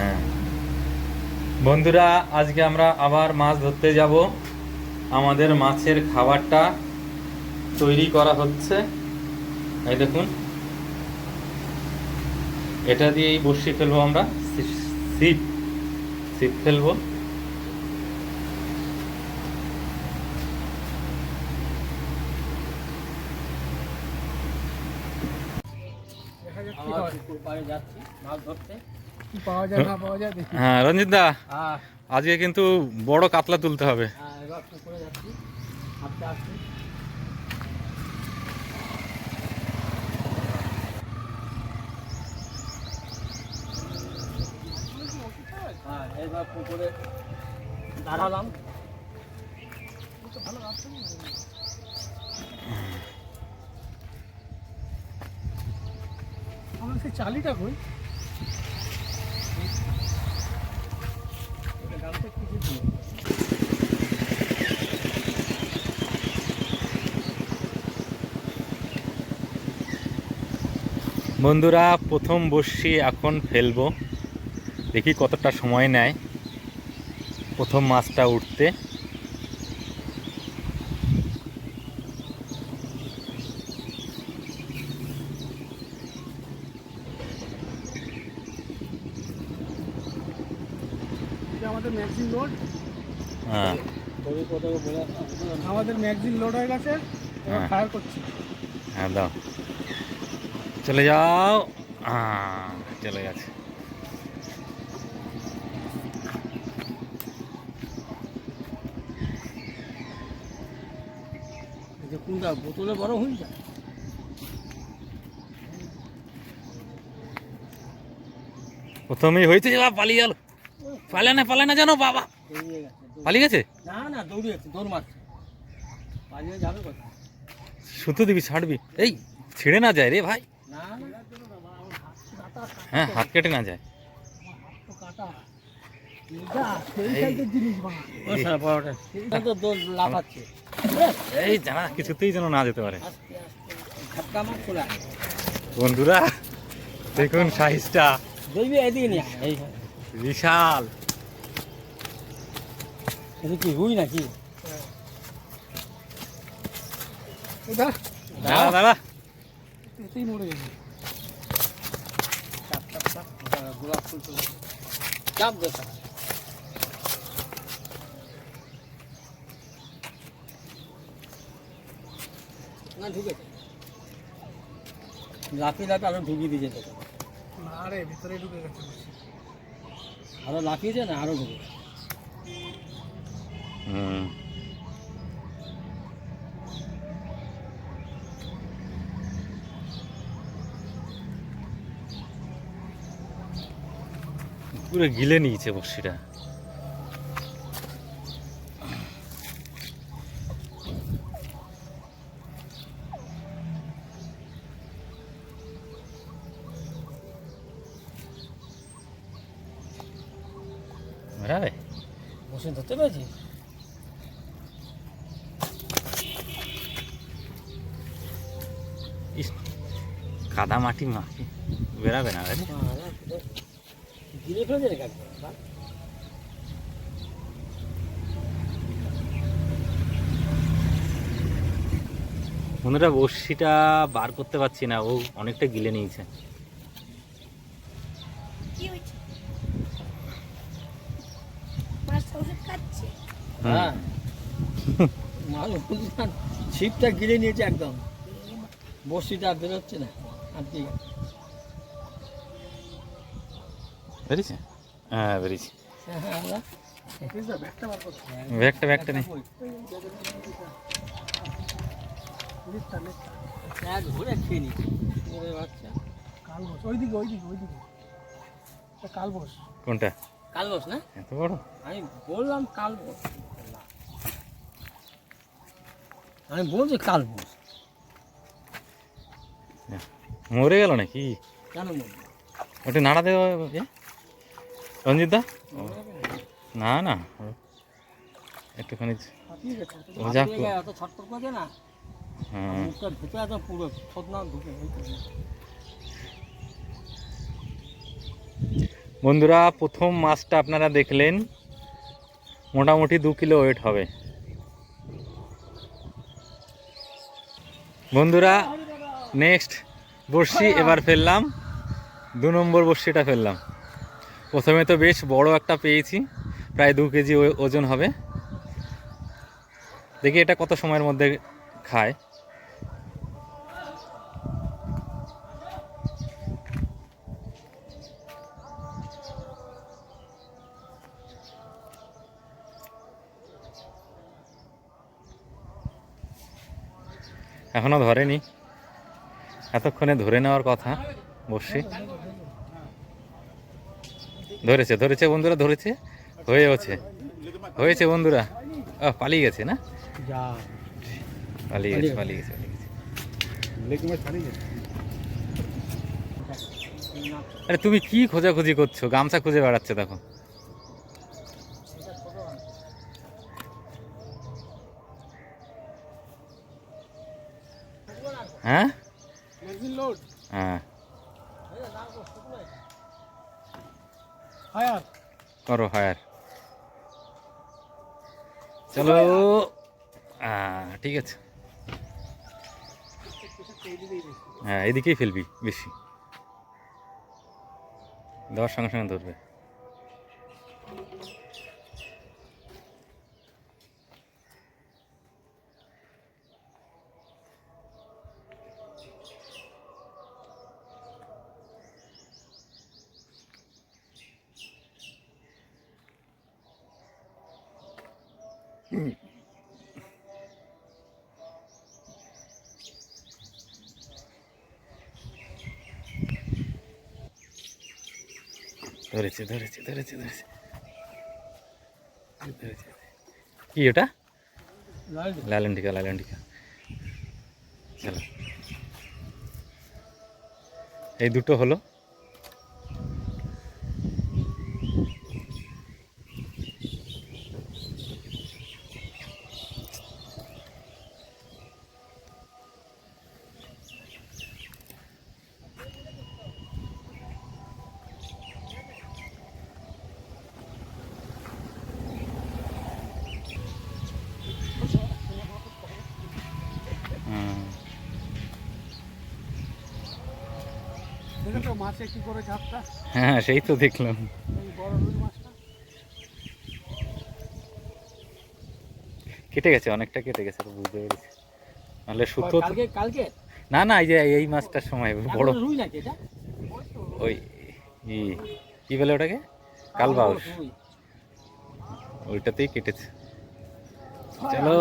হ্যাঁ। বন্ধুরা আজকে আমরা আবার মাছ ধরতে যাব। আমাদের মাছের খাবারটা তৈরি করা হচ্ছে। এই দেখুন। এটা দিয়েই বসি ফেলব আমরা। সি- ছিপ ছিপ ফেলব। যাচ্ছি মাছ ধরতে। পাওয়া যায় না পাওয়া যায় হ্যাঁ রঞ্জিত দা হ্যাঁ। আজকে কিন্তু বড় কাতলা তুলতে হবে। হ্যাঁ, এবার পুকুরে হ্যাঁ আমার সেই চালিটা কই? বন্ধুরা প্রথম বসি এখন ফেলব। দেখি কতটা সময় নেয় প্রথম মাছটা উঠতে। আমাদের ম্যাগজিন লোড। হ্যাঁ। আমাদের ম্যাগজিন লোড হয়ে গেছে এবার হ্যাঁ। ফায়ার করছি। হ্যাঁ দাও। চলে যাও। চলে গেছে। কোনটা? বোতলে বড় হয়ে যায়? প্রথমেই হয়েছে বাবা পালিয়ে গেল। পালে না পালে না জানো বাবা। পালিয়ে গেছে? না না দৌড়িয়েছে দৌড় মারছে। পালিয়ে যাবে কোথায়? সুতো দিবি ছাড়বি। এই ছিঁড়ে না যায় রে ভাই। হ্যাঁ হাত কেটে না যায়। এই। জানা কিছুতেই যেন না যেতে পারে। বন্ধুরা দেখুন সাইজটা। বিশাল। কি রুই নাকি? দাঁড়া দাঁড়া। এতেই মরে দাঁড়া, গোলাপ ফুল আসে। চাপ দেখা না ঢুকেছে লাফি লাফি আরও ঢুকিয়ে দিয়েছে তোকে না রে ভিতরে ঢুকে গেছে আরও লাফিয়েছে না আরও ঢুকে হুম। পুরো গিলে নিয়েছে বর্ষিটা বেড়াবে বসে ধরতে পেরেছি? কাদা মাটি মাটি বেড়াবে না গিলে ফেলেছে রে কাকু বন্ধুরা বড়শিটা বার করতে পারছি না ও অনেকটা গিলে নিয়েছে। হ্যাঁ। ছিপটা গিলে নিয়েছে একদম। বসিটা আর বেরোচ্ছে না আর কি? বেরিয়েছে হ্যাঁ বেরিয়েছে ব্যাগটা ব্যাগটা নেই কোনটা? না এত বড়? আমি বললাম কাল বস আমি বলছি কাল বস মরে গেল নাকি? কেন ওটা নাড়া দেওয়া? রঞ্জিত? দা না না। একটুখানি হ্যাঁ। বন্ধুরা, প্রথম মাছটা আপনারা দেখলেন। মোটামুটি দু কিলো ওয়েট হবে। বন্ধুরা নেক্সট বড়শি এবার ফেললাম। দু নম্বর বড়শিটা ফেললাম। প্রথমে তো বেশ বড় একটা পেয়েছি, প্রায় দু কেজি ওজন হবে। দেখি এটা কত সময়ের মধ্যে খায়। এখনও ধরেনি। এতক্ষণে ধরে নেওয়ার কথা, বসছি। ধরেছে ধরেছে বন্ধুরা ধরেছে। হয়েওছে হয়েছে বন্ধুরা। পালিয়ে গেছে না? পালিয়ে গেছে পালিয়ে গেছে আরে তুমি কি খোঁজাখুঁজি করছ? গামছা খুঁজে বেড়াচ্ছে দেখো। হ্যাঁ? হ্যাঁ। হায়ার। করো হায়ার। চলো। ঠিক আছে। হ্যাঁ এদিকেই ফেলবি বেশি। দেওয়ার সঙ্গে সঙ্গে ধরবে। ধরেছে ধরেছে ধরেছে ধরেছে। ধরেছে। কি ওটা? লালন্টিকা লালন্টিকা। চলো। এই দুটো হলো। হ্যাঁ সেই তো দেখলাম। কেটে গেছে অনেকটা কেটে গেছে তো বুঝতে পেরেছি। নাহলে সুতো কালকে না না এই যে এই মাছটার সময় বড়। ওই কি বলে ওটাকে? কালবাউস। ওইটাতেই কেটেছে। চলো।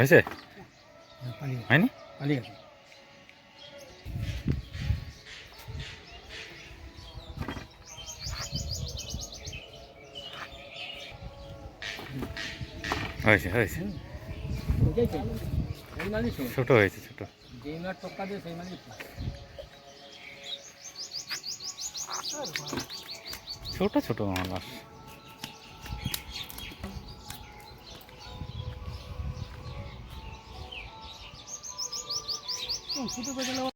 হয়েছে? পালিয়ে হয়নি? পালিয়ে গেছে হয়েছে হয়েছে। ছোট হয়েছে ছোট। ছোট ছোট মাছ। ছোটো